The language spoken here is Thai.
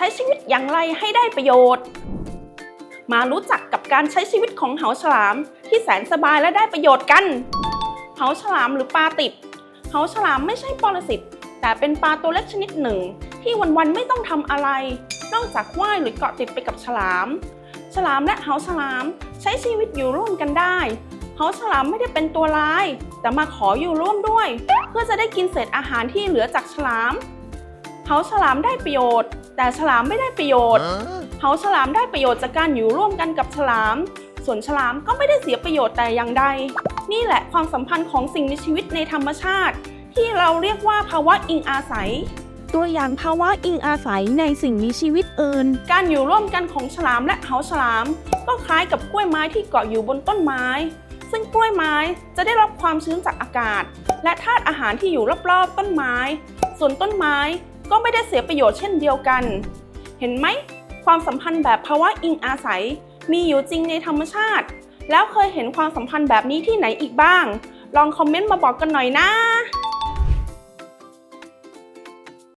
ช้ชีวิตอย่างไรให้ได้ประโยชน์ มารู้จักกับการใช้ชีวิตของเหาฉลาม ที่แสนสบายและได้ประโยชน์กันเหาฉลามหรือปลาติบเหาฉลามไม่ใช่ปรสิตแต่เป็นปลาตัวเล็กชนิดหนึ่ง ที่วันๆไม่ต้องทำอะไร นอกจากว่ายหรือเกาะติดไปกับฉลาม ฉลามและเหาฉลามใช้ชีวิตอยู่ร่วมกันได้เหาฉลามไม่ได้เป็นตัวร้าย แต่มาขออยู่ร่วมด้วย เพื่อจะได้กินเศษอาหารที่เหลือจากฉลาม เหาฉลามได้ประโยชน์ แต่ฉลามไม่ได้ประโยชน์เหาฉลามได้ประโยชน์จากการอยู่ร่วมกันกับฉลาม ส่วนฉลามก็ไม่ได้เสียประโยชน์แต่อย่างใด นี่แหละความสัมพันธ์ของสิ่งมีชีวิตในธรรมชาติ ที่เราเรียกว่าภาวะอิงอาศัย ตัวอย่างภาวะอิงอาศัยในสิ่งมีชีวิตอื่น การอยู่ร่วมกันของฉลามและเหาฉลาม ก็คล้ายกับกล้วยไม้ที่เกาะอยู่บนต้นไม้ ซึ่งกล้วยไม้จะได้รับความชื้นจากอากาศ และธาตุอาหารที่อยู่รอบๆต้นไม้ ส่วนต้นไม้ ก็ไม่ได้เสียประโยชน์เช่นเดียวกัน เห็นไหม ความสัมพันธ์แบบภาวะอิงอาศัย มีอยู่จริงในธรรมชาติ แล้วเคยเห็นความสัมพันธ์แบบนี้ที่ไหนอีกบ้าง ลองคอมเมนต์มาบอกกันหน่อยนะ